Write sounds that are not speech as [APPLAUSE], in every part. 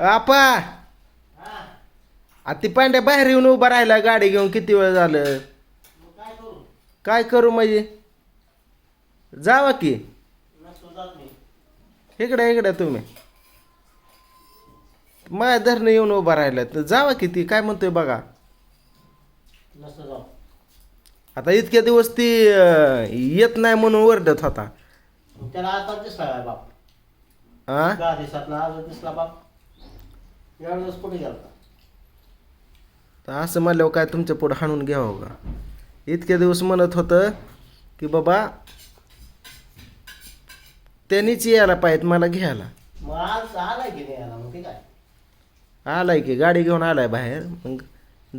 आपा. आ ती पांड्या बाहेर येऊन उभा राहिला गाडी घेऊन किती वेळ झालं? काय करू म्हणजे? जावा की. इकडे इकडे तुम्ही. माझ्या धरणं येऊन उभा राहिला. तर जावा की ती काय म्हणतोय बघा. आता इतक्या दिवस ती येत नाही म्हणून ओरडत होता. त्याला आता दिसला बाप? हा दिसला बाप. दिवस कुठे गेला तर असं म्हणल्यावर काय तुमच्या पुढं हाणून घ्यावं का? इतक्या दिवस म्हणत होतं की बाबा त्यांनीच यायला पाहिजेत मला घ्यायला. मग आज आलाय की नाही आला मग ते काय? आलाय की गाडी घेऊन आलाय बाहेर. मग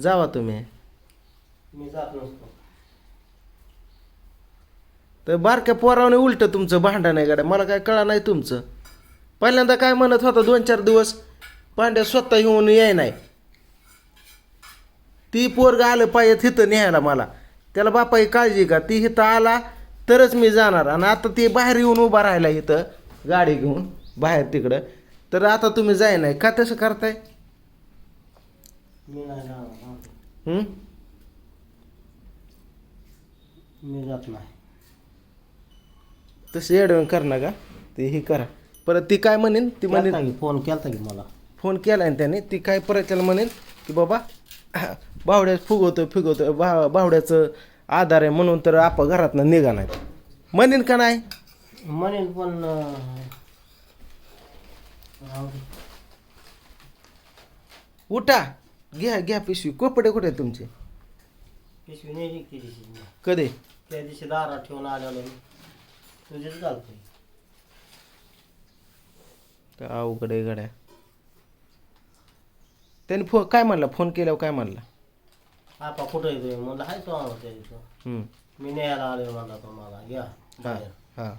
जावा तुम्ही. मी जात नसतो. तर बारक्या पोरावने उलट तुमचं भांडण आहे गाड्या. मला काय कळा नाही तुमचं. पहिल्यांदा काय म्हणत होता दोन चार दिवस? पांड्या स्वतः येऊन याय नाही. ती पोरग आलं पाहिजे तिथं न्यायला मला. त्याला बापाही काळजी का ती इथं आला तरच मी जाणार. आणि आता ती बाहेर येऊन उभा राहिला इथं गाडी घेऊन बाहेर तिकडं. तर आता तुम्ही जाय नाही. का तसं करताय? मी नाही जाणार हं? मी जात नाही. तसं एडवण कर ना का? ते हे करा. परत ती काय म्हणेन? ती म्हणेन फोन केलता की मला. फोन केला आहे त्याने ती काय परत त्याला म्हणेल की बाबा बावड्या फुगवतोय फुगवतोय बा बावड्याचं आधार आहे म्हणून तर आपा घरातनं निघा नाही म्हणेन का नाही? म्हणेन पण. उठा घ्या घ्या पिशवी. कपडे कुठे आहेत तुमचे? पिशवी नाही निघते दिवशी मी. कधी? त्या दिवशी दारात ठेवून आलेलो तुझेच घालतोय. तर अवघड आहे गड्या? त्याने फो काय म्हणला? फोन केल्यावर काय म्हणला? आपा कुठं येतोय म्हणलं हाय तो आम्हाला हं. मी न्यायला आलोय म्हणला तो मला. या. हा बाहेर हा.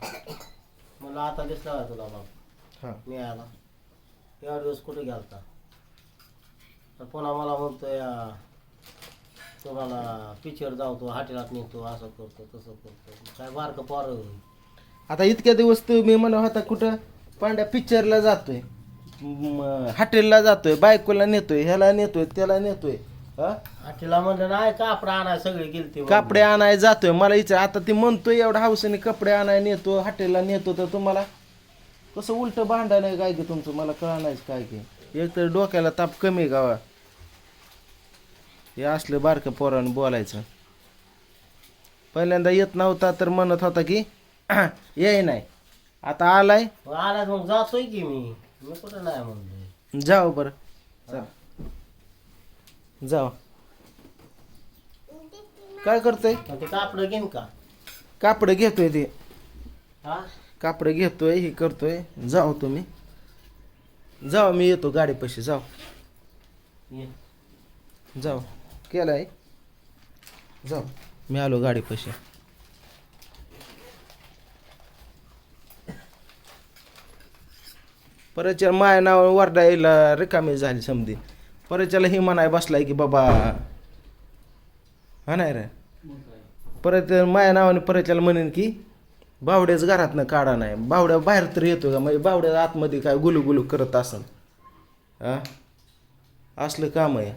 म्हणलं आता दिसला का तुला बाप हा. न्यायला एवढा दिवस कुठे गेलता? तर पुन्हा मला म्हणतोय अं, तुम्हाला पिक्चर जावतो हॉटेलात निघतो असं करतो तसं करतो. काय बारकं पोर आता इतक्या दिवस तुम्ही म्हणा होता कुठं? पांड्या पिक्चरला जातोय. म, हॉटेलला जातोय बायकोला नेतोय ह्याला नेतोय त्याला नेतोय हा? हॉटेलला म्हणलं नाही कापड आणाय सगळे गेलते कपडे आणाय जातोय मला विचार आता ती म्हणतोय एवढा हाऊसने कपडे आणाय नेतो हॉटेलला नेतो तर तुम्हाला कसं उलट भांडण आहे काय की तुमचं? मला कळा नाहीच काय की एक तर डोक्याला ताप कमी गावा. हे असलं बारकं पोरानं बोलायचं. पहिल्यांदा येत नव्हता तर म्हणत होता की [CLEARS THROAT] ये नाही. आता आलाय. आला मग जातोय की मी. मी कुठं नाही म्हणलं जाओ बरं. चला जाओ काय करतोय? मग ते कापड घेईन का? कापड घेतोय ते. हा? कापड घेतोय हे करतोय. जाओ तुम्ही. जाओ मी येतो गाडीपाशी. जाओ ये. जाओ केलाय? जाओ मी आलो गाडीपाशी. परतच्या माया नाव वरडायला रिकामी झाली समधी. परच्याला हे म्हणाय बसलाय की बाबा हा नाही रे. परत माया नावाने परच्याला म्हणेन की बावड्याच घरातनं काढा नाही. बावड्या बाहेर तर येतो का? म्हणजे बावड्या आतमध्ये काय गुलू करत असन. हा असलं काम आहे.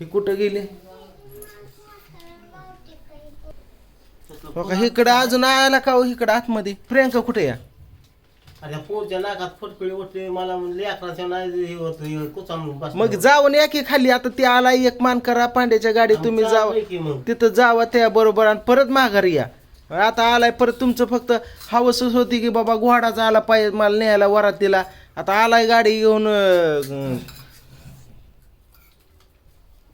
ही कुठं गेले? हो का? इकडं अजून आला का हो? इकडं आतमध्ये. प्रियांका कुठे या अरे पोरच्या नाकात फटकळी उठली मला लेकराच्या नाही हे होतं हे कुचाम बस मग जाऊन या की खाली आता ते आला एक मान करा पांड्याच्या गाडीत तुम्ही जावा. की मग. तिथं जावा त्या बरोबर आणि परत माघारी या. आता आलाय परत तुमचं फक्त हवसच होती की बाबा घोडाचा आला पाहिजे मला न्यायला वरातीला आता आलाय गाडी घेऊन अं,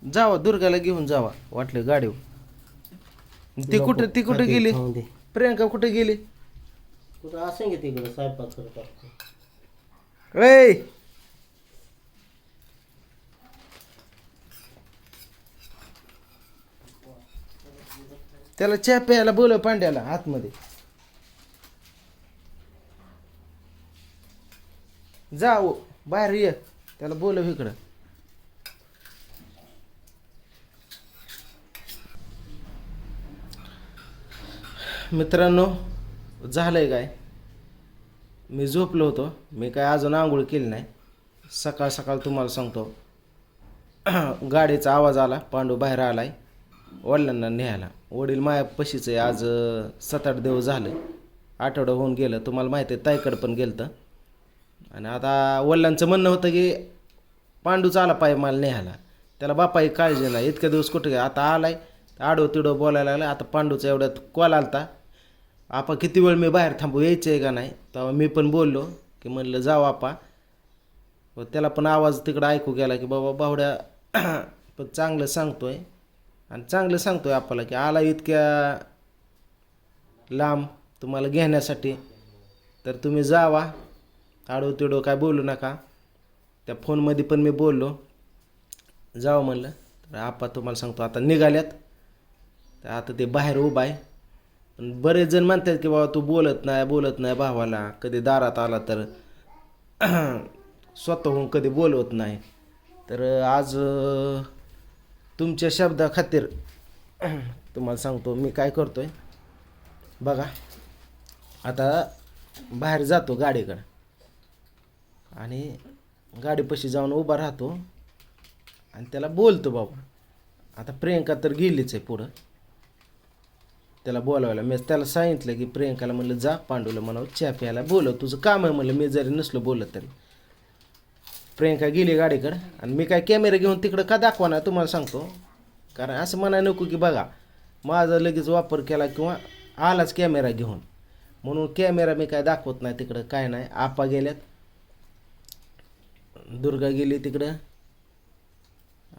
जावा दुर्गाला घेऊन जावा वाटलं गाडीवर. ती कुठं ती कुठं गेली. प्रियंका कुठे गेली? कुठं असेल की तिकडे स्वयंपाक करत असतो ऐ त्याला चहा प्यायला बोलव पांड्याला आतमध्ये. जाऊ बाहेर ये. त्याला बोलव इकडं. मित्रांनो झालंय काय? मी झोपलो होतो. मी काय अजून आंघोळ केली नाही. सकाळ सकाळ तुम्हाला सांगतो. [CLEARS THROAT] गाडीचा आवाज आला. पांडू बाहेर आला आहे वडिलांना न्यायला. वडील माया पशीचं आहे. आज सात आठ दिवस झालं. आठवडं होऊन गेलं. तुम्हाला माहिती आहे ताईकडं पण गेलं तर आणि आता वडिलांचं म्हणणं होतं की पांडूच आला पाहिजे मला न्यायला. त्याला बापाही काळजी नाही. इतक्या दिवस कुठे? आता आता आलाय. आडो तिडो बोलायला लागला आता पांडूचा एवढ्यात कॉल आलता. आपा किती वेळ मी बाहेर थांबू यायचं आहे का नाही? तेव्हा मी पण बोललो की म्हणलं जाऊ आपा. व त्याला पण आवाज तिकडं ऐकू गेला की बाबा बावड्या [CLEARS THROAT] पण चांगलं सांगतो आहे आणि चांगलं सांगतो आहे आपल्याला की आला इतक्या लांब तुम्हाला घेण्यासाठी तर तुम्ही जावा. आडो तिडो काय बोलू नका. त्या फोनमध्ये पण मी बोललो जावं म्हणलं. तर आपा तुम्हाला सांगतो आता निघाल्यात. तर आता ते बाहेर उभा आहे. बरेच जण म्हणतात की बाबा तू बोलत नाही बोलत नाही भावाला. कधी दारात आला तर [CLEARS THROAT] स्वतःहून कधी बोलवत नाही. तर आज तुमच्या शब्दाखातीर [CLEARS THROAT] तुम्हाला सांगतो मी काय करतोय. बघा आता बाहेर जातो गाडीकडं. आणि गाडीपाशी जाऊन उभा राहतो. आणि त्याला बोलतो बाबा आता प्रियंका तर गेलीच आहे पुढं. त्याला बोलावायला. मी त्याला सांगितलं की प्रियंकाला म्हणलं जा पांडूला म्हणावं चहा प्यायला बोलव. तुझं काम आहे म्हणलं मी जरी नसलो बोलत तरी. प्रियंका गेली गाडीकडं आणि मी काय कॅमेरा घेऊन तिकडं का दाखवणार तुम्हाला सांगतो? कारण असं म्हणाय नको की बघा माझा लगेच वापर केला किंवा आलाच कॅमेरा घेऊन. म्हणून कॅमेरा मी काय दाखवत नाही तिकडं काय नाही. आपा गेल्यात. दुर्गा गेली तिकडं.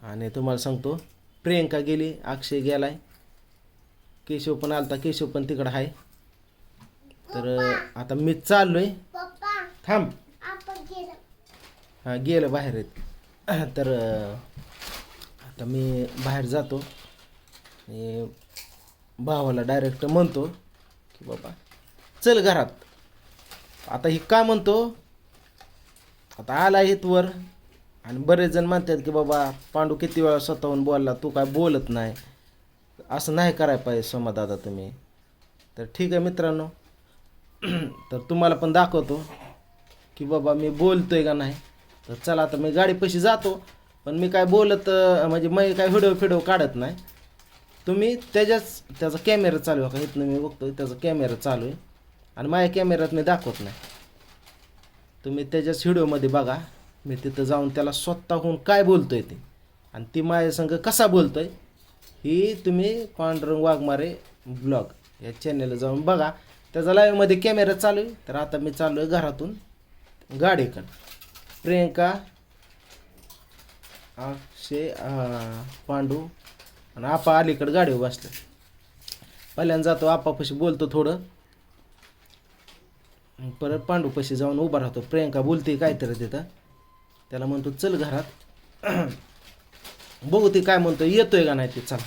आणि तुम्हाला सांगतो प्रियंका गेली अक्षय गेलाय. केशव पण आलता केशव पण तिकडं आहे तर आता मी चाललोय. थांब. हां गेलं बाहेर आहेत. [CLEARS THROAT] तर आता मी बाहेर जातो. आणि भावाला डायरेक्ट म्हणतो की बाबा चल घरात. आता ही का म्हणतो? आता आला वर. आणि बरेच जण म्हणतात की बाबा पांडू किती वेळा स्वतःहून बोलला तू काय बोलत नाही. असं नाही करायला पाहिजे सोमादादा तुम्ही. तर ठीक आहे मित्रांनो. [CLEARS THROAT] तर तुम्हाला पण दाखवतो की बाबा मी बोलतो आहे का नाही. तर चला आता मी गाडीपाशी जातो. पण मी काय बोलत म्हणजे मी काय व्हिडिओ फिडिओ काढत नाही. तुम्ही त्याच्याच त्याचा कॅमेरा चालू आहे का? इथनं मी बघतो त्याचा कॅमेरा चालू आहे. आणि माझ्या कॅमेऱ्यात मी दाखवत नाही. तुम्ही त्याच्याच व्हिडिओमध्ये बघा. मी तिथं जाऊन त्याला स्वतःहून काय बोलतो आहे ते. आणि ती माझ्या संग कसा आहे ही तुम्ही पांडुरंग वाघमारे ब्लॉग या चॅनेलला जाऊन बघा. त्याचा लाईव्हमध्ये कॅमेरा चालू आहे. तर आता मी चाललो आहे घरातून. गाडीकडं प्रियंका अक्षय पांडू आणि आपा अलीकडं गाडीवर बसले. पहिल्यांदा जातो आपापाशी बोलतो थोडं. परत पांडूपाशी जाऊन उभा राहतो. प्रियंका बोलते काहीतरी तिथं. त्याला म्हणतो चल घरात. बघू ती काय म्हणतो येतोय का नाही ते चला.